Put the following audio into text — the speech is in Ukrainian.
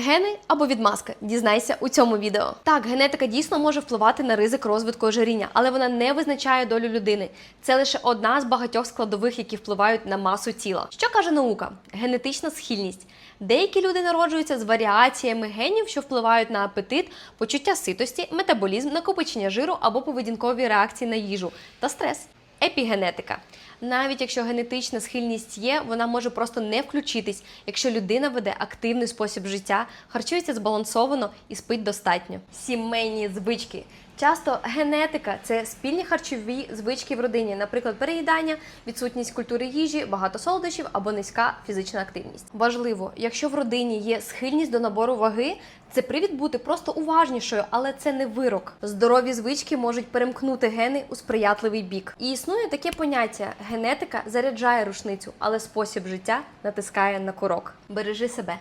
Гени або відмазка. Дізнайся у цьому відео. Так, генетика дійсно може впливати на ризик розвитку ожиріння, але вона не визначає долю людини. Це лише одна з багатьох складових, які впливають на масу тіла. Що каже наука? Генетична схильність. Деякі люди народжуються з варіаціями генів, що впливають на апетит, почуття ситості, метаболізм, накопичення жиру або поведінкові реакції на їжу та стрес. Епігенетика. Навіть якщо генетична схильність є, вона може просто не включитись, якщо людина веде активний спосіб життя, харчується збалансовано і спить достатньо. Сімейні звички. Часто генетика це спільні харчові звички в родині, наприклад, переїдання, відсутність культури їжі, багато солодощів або низька фізична активність. Важливо, якщо в родині є схильність до набору ваги, це привід бути просто уважнішою, але це не вирок. Здорові звички можуть перемкнути гени у сприятливий бік. І існує таке поняття: генетика заряджає рушницю, але спосіб життя натискає на курок. Бережи себе.